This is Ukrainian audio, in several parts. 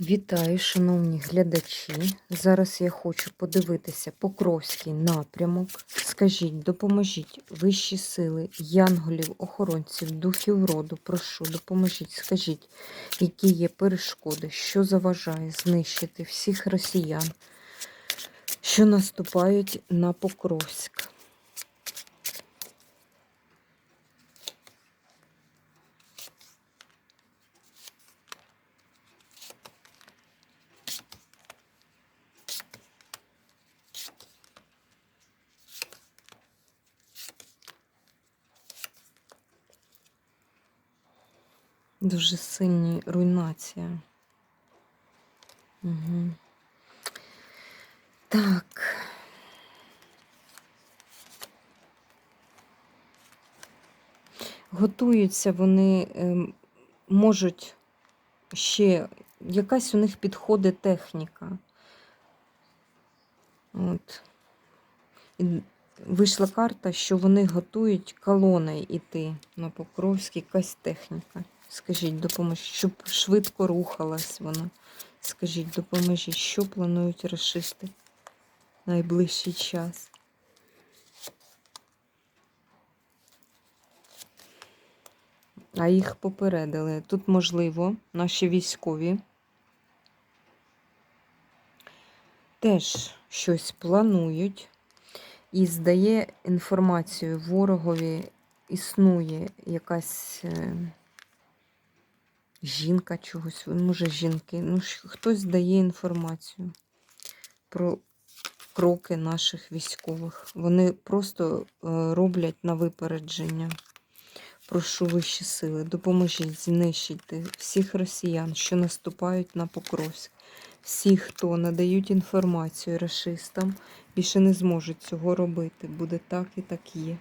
Вітаю, шановні глядачі. Зараз я хочу подивитися Покровський напрямок. Скажіть, допоможіть вищі сили, янголів, охоронців, духів роду. Прошу, допоможіть. Скажіть, які є перешкоди, що заважає знищити всіх росіян, що наступають на Покровськ. Дуже сильні руйнація. Угу. Так. Готуються вони, ем, можуть ще якась у них підходить техніка. От. Вийшла карта, що вони готують колоною йти на Покровський, якась техніка. Скажіть, допоможіть, щоб швидко рухалась вона. Скажіть, допоможіть, що планують расисти найближчий час. А їх попередили. Тут, можливо, наші військові теж щось планують і здає інформацію ворогові, існує якась. Жінка чогось, може жінки. Ну, хтось дає інформацію про кроки наших військових. Вони просто е, роблять на випередження. Прошу вищі сили, допоможіть знищити всіх росіян, що наступають на Покровськ. Всі, хто надають інформацію расистам, більше не зможуть цього робити. Буде так і так є.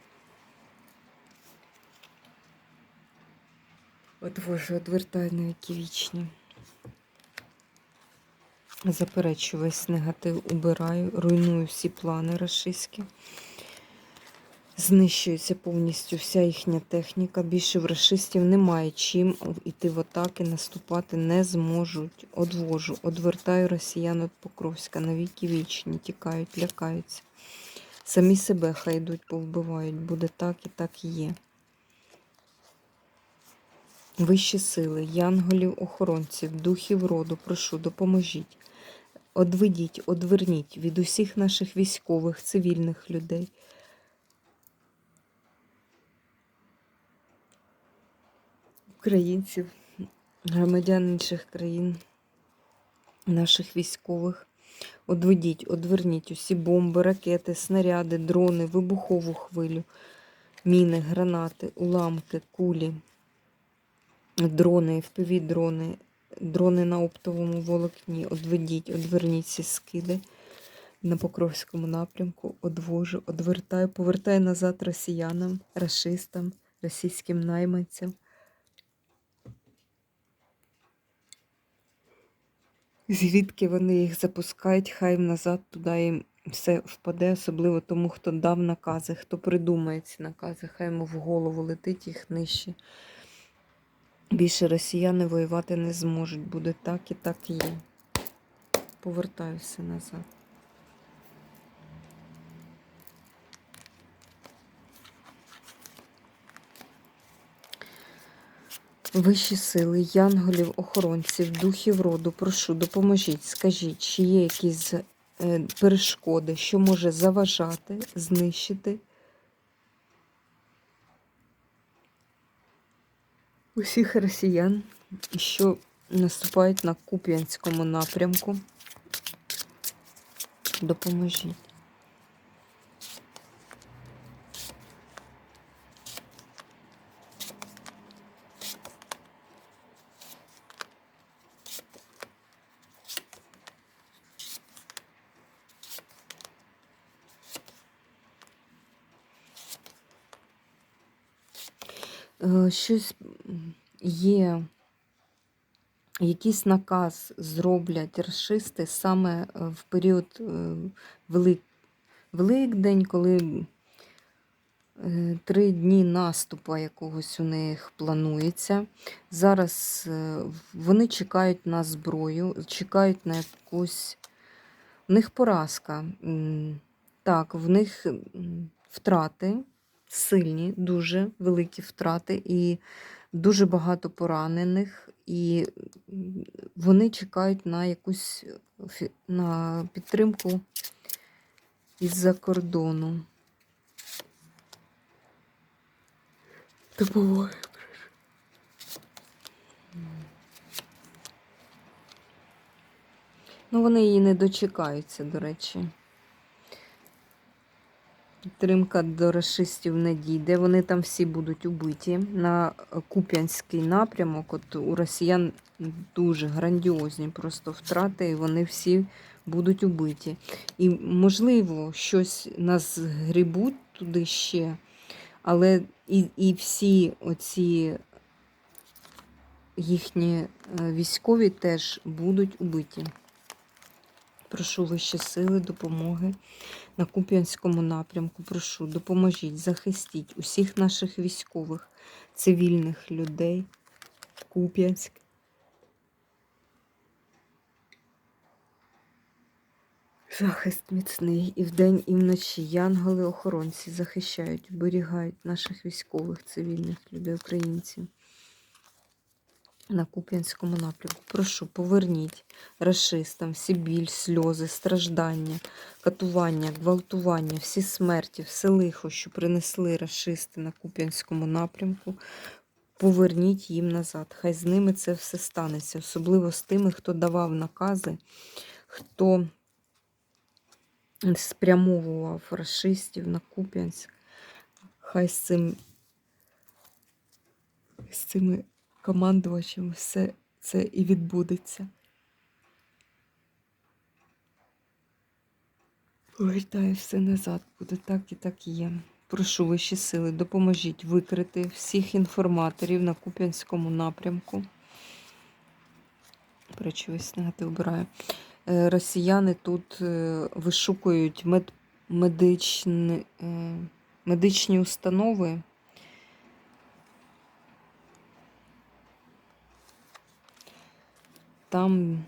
От Боже, одвертай на які вічні. Заперечую весь негатив, убираю, руйную всі плани рашистські. Знищується повністю вся їхня техніка. Більше в рашистів немає чим йти в атаки, наступати не зможуть. Одвожу, одвертаю росіян від Покровська. Навіки вічні, тікають, лякаються. Самі себе хай йдуть, повбивають. Буде так і так і є. Вищі сили, янголів, охоронців, духів роду, прошу, допоможіть. Одведіть, одверніть від усіх наших військових, цивільних людей. Українців, громадян інших країн, наших військових. Одведіть, одверніть усі бомби, ракети, снаряди, дрони, вибухову хвилю, міни, гранати, уламки, кулі дрони, fpv дрони, дрони на оптовому волокні. Одведіть, одверніть ці скиди на Покровському напрямку, одвожу, одвертаю, повертаю назад росіянам, расистам, російським найманцям. Звідки вони їх запускають, хай назад туди їм все впаде, особливо тому, хто дав накази, хто придумає ці накази, хай йому в голову летить їх нижче. Більше росіяни воювати не зможуть. Буде так і так і є. Повертаюся назад. Вищі сили, янголів, охоронців, духів роду, прошу, допоможіть, скажіть, чи є якісь е, перешкоди, що може заважати, знищити усіх росіян, що наступають на Куп'янському напрямку. Допоможіть. Щось є, якийсь наказ зроблять расисти саме е, в період е, Велик... Великдень, коли е, три дні наступу якогось у них планується. Зараз е, вони чекають на зброю, чекають на якусь. В них поразка. Так, в них втрати сильні, дуже великі втрати, і дуже багато поранених, і вони чекають на якусь на підтримку із-за кордону. Допомоги. Ну, вони її не дочекаються, до речі. Підтримка до расистів не дійде. Вони там всі будуть убиті. На Куп'янський напрямок. От у росіян дуже грандіозні просто втрати, і вони всі будуть убиті. І, можливо, щось нас грібуть туди ще, але і, і всі оці їхні е, військові теж будуть убиті. Прошу вищі сили, допомоги на Куп'янському напрямку. Прошу, допоможіть, захистіть усіх наших військових, цивільних людей. Куп'янськ. Захист міцний і вдень, і вночі. Янголи-охоронці захищають, оберігають наших військових, цивільних людей, українців на Куп'янському напрямку. Прошу, поверніть расистам всі біль, сльози, страждання, катування, гвалтування, всі смерті, все лихо, що принесли расисти на Куп'янському напрямку. Поверніть їм назад. Хай з ними це все станеться, особливо з тими, хто давав накази, хто спрямовував расистів на Куп'янськ. Хай з цим з цими командувачем все це і відбудеться. Повертаю все назад, буде так і так є. Прошу вищі сили, допоможіть викрити всіх інформаторів на Куп'янському напрямку. Причу весь негатив обираю. Е, Росіяни тут е, вишукують мед, медичні, е, медичні установи. Там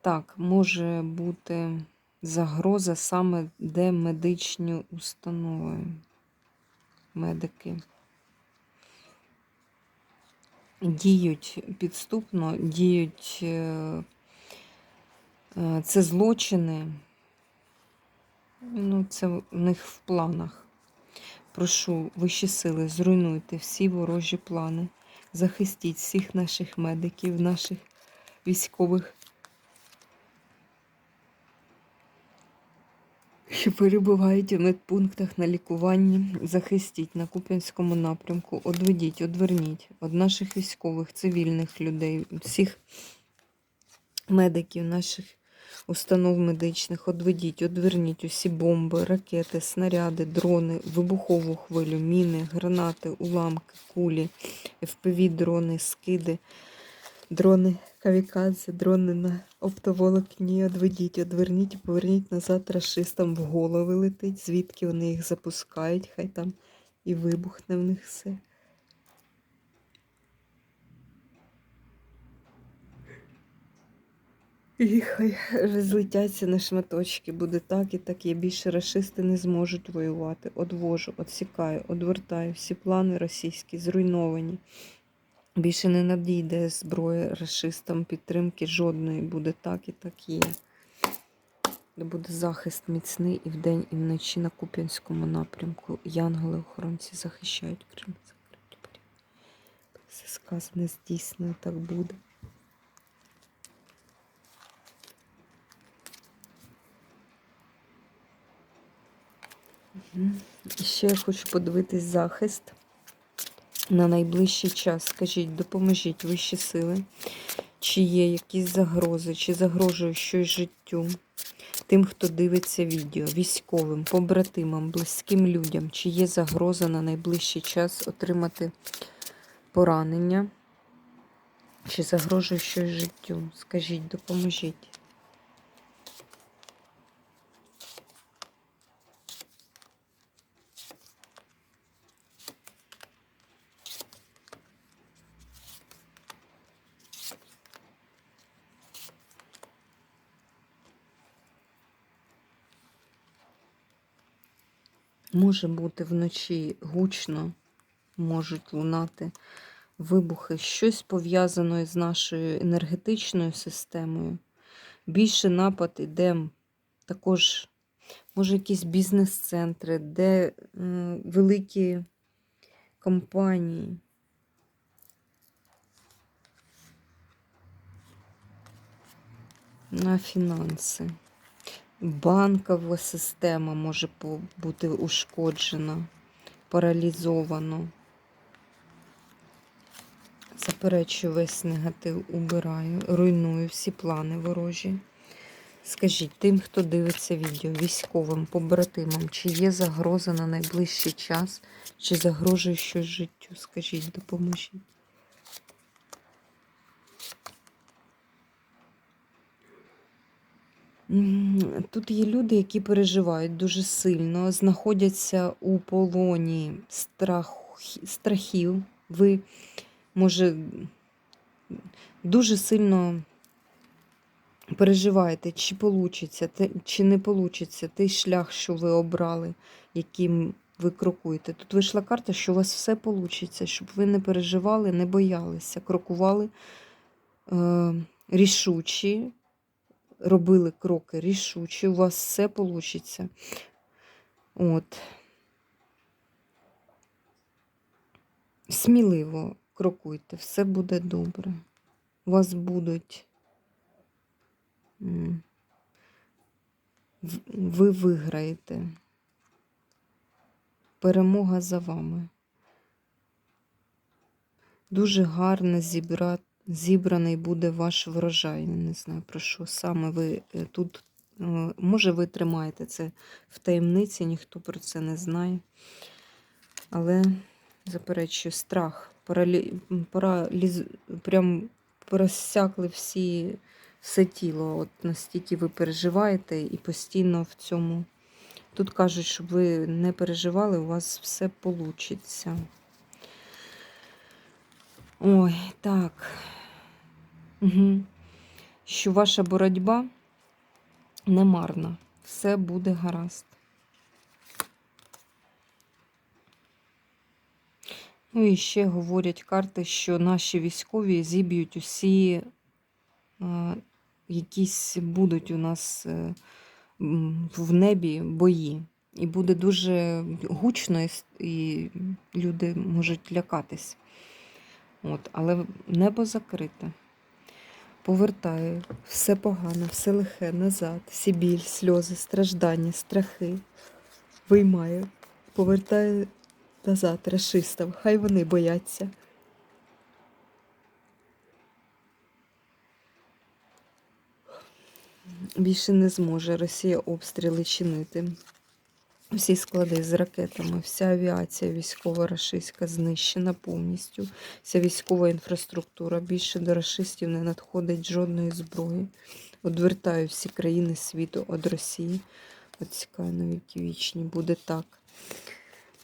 так, може бути загроза саме де медичні установи, медики. Діють підступно, діють е, е, це злочини. Ну, це в них в планах. Прошу вищі сили, зруйнуйте всі ворожі плани. Захистіть всіх наших медиків, наших військових, що перебувають у медпунктах на лікуванні. Захистіть на Куп'янському напрямку, одведіть, одверніть від наших військових, цивільних людей, всіх медиків, наших установ медичних, одведіть, одверніть усі бомби, ракети, снаряди, дрони, вибухову хвилю, міни, гранати, уламки, кулі, FPV-дрони, скиди, дрони кавікадзе, дрони на оптоволокні. Одведіть, одверніть і поверніть назад рашистам в голови летить, звідки вони їх запускають, хай там і вибухне в них все. І хай розлетяться на шматочки, буде так і так є. Більше рашисти не зможуть воювати. Одвожу, одсікаю, одвертаю. Всі плани російські зруйновані. Більше не надійде зброя рашистам підтримки жодної. Буде так і так є. Де буде захист міцний і вдень, і вночі на Куп'янському напрямку. Янголи-охоронці захищають Крим. Все сказане здійснено, так буде. Ще я хочу подивитись захист на найближчий час. Скажіть, допоможіть вищі сили, чи є якісь загрози, чи загрожує щось життю тим, хто дивиться відео, військовим, побратимам, близьким людям, чи є загроза на найближчий час отримати поранення, чи загрожує щось життю. Скажіть, допоможіть. Може бути вночі гучно, можуть лунати вибухи, щось пов'язане з нашою енергетичною системою. Більше напад іде також, може, якісь бізнес-центри, де великі компанії. На фінанси. Банкова система може бути ушкоджена, паралізовано. Заперечую весь негатив, убираю, руйную всі плани ворожі. Скажіть тим, хто дивиться відео, військовим, побратимам, чи є загроза на найближчий час, чи загрожує щось життю? Скажіть, допоможіть. Тут є люди, які переживають дуже сильно, знаходяться у полоні страх, страхів. Ви, може, дуже сильно переживаєте, чи получиться, чи не получиться той шлях, що ви обрали, яким ви крокуєте. Тут вийшла карта, що у вас все получиться, щоб ви не переживали, не боялися, крокували е, рішучі, робили кроки рішучі, у вас все получиться. От. Сміливо крокуйте, все буде добре. У вас будуть. Ви виграєте. Перемога за вами. Дуже гарно зібра... зібраний буде ваш врожай. Я Не знаю про що саме ви е, тут. е, Може, ви тримаєте це в таємниці, ніхто про це не знає. Але заперечую, страх, паралі... параліз... прям просякли всі, все тіло. От настільки ви переживаєте і постійно в цьому. Тут кажуть, щоб ви не переживали, у вас все получиться. Ой, так. Угу. Що ваша боротьба не марна. Все буде гаразд. Ну і ще говорять карти, що наші військові зіб'ють усі, е, якісь будуть у нас е, в небі бої. І буде дуже гучно, і люди можуть лякатись. От, але небо закрите. Повертаю все погане, все лихе назад, всі біль, сльози, страждання, страхи. Виймаю, повертаю назад расистам. Хай вони бояться. Більше не зможе Росія обстріли чинити. Всі склади з ракетами, вся авіація військова рашистська знищена повністю. Вся військова інфраструктура. Більше до рашистів не надходить жодної зброї. Одвертаю всі країни світу від Росії. Оцікаю на віки вічні. Буде так.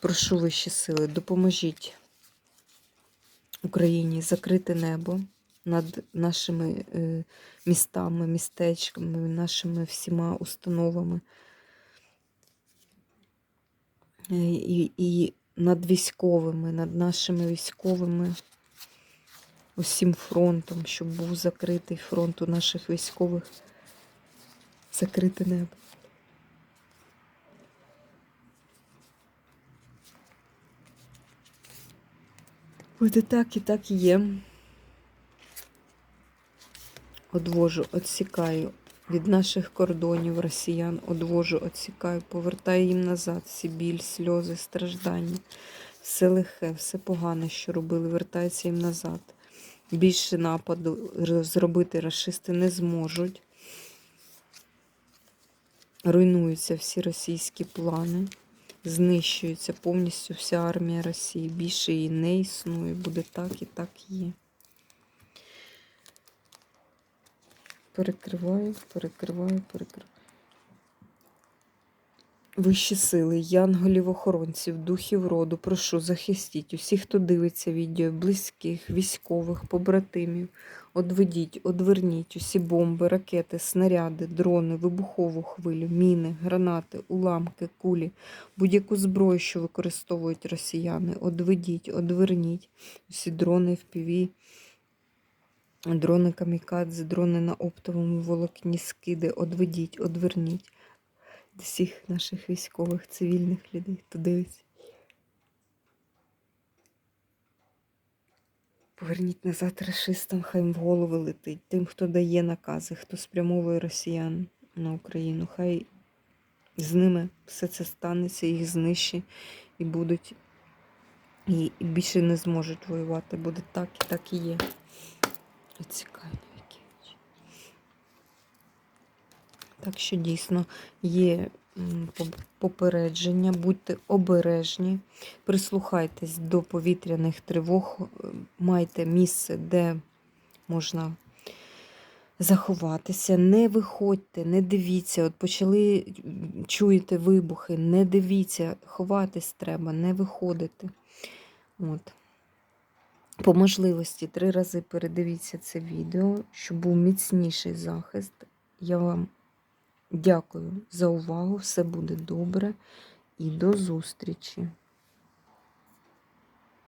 Прошу вищі сили, допоможіть Україні закрити небо над нашими е, містами, містечками, нашими всіма установами. Е, І, і над військовими, над нашими військовими, усім фронтом, щоб був закритий фронт у наших військових, закрите небо. Буде так і так є. Одвожу, відсікаю від наших кордонів росіян, одвожу, відсікаю, повертаю їм назад всі біль, сльози, страждання. Все лихе, все погане, що робили, вертається їм назад. Більше нападу зробити расисти не зможуть. Руйнуються всі російські плани, знищується повністю вся армія Росії. Більше її не існує, буде так і так є. Перекриваю, перекриваю, перекриваю. Вищі сили, янголів, охоронців, духів роду, прошу, захистіть усіх, хто дивиться відео, близьких, військових, побратимів. Одведіть, одверніть усі бомби, ракети, снаряди, дрони, вибухову хвилю, міни, гранати, уламки, кулі, будь-яку зброю, що використовують росіяни. Одведіть, одверніть усі дрони впіві, дрони камікадзе, дрони на оптовому волокні, скиди. Одведіть, одверніть всіх наших військових, цивільних людей, хто дивиться. Поверніть назад расистам, хай в голови летить. Тим, хто дає накази, хто спрямовує росіян на Україну. Хай з ними все це станеться, їх знищить і будуть. І більше не зможуть воювати. Буде так і так і є. Цікаві які. Так що дійсно є попередження, будьте обережні, прислухайтесь до повітряних тривог, майте місце, де можна заховатися, не виходьте, не дивіться. От почали чуєте вибухи, не дивіться, ховатись треба, не виходити. От. По можливості три рази передивіться це відео, щоб був міцніший захист. Я вам дякую за увагу. Все буде добре і до зустрічі!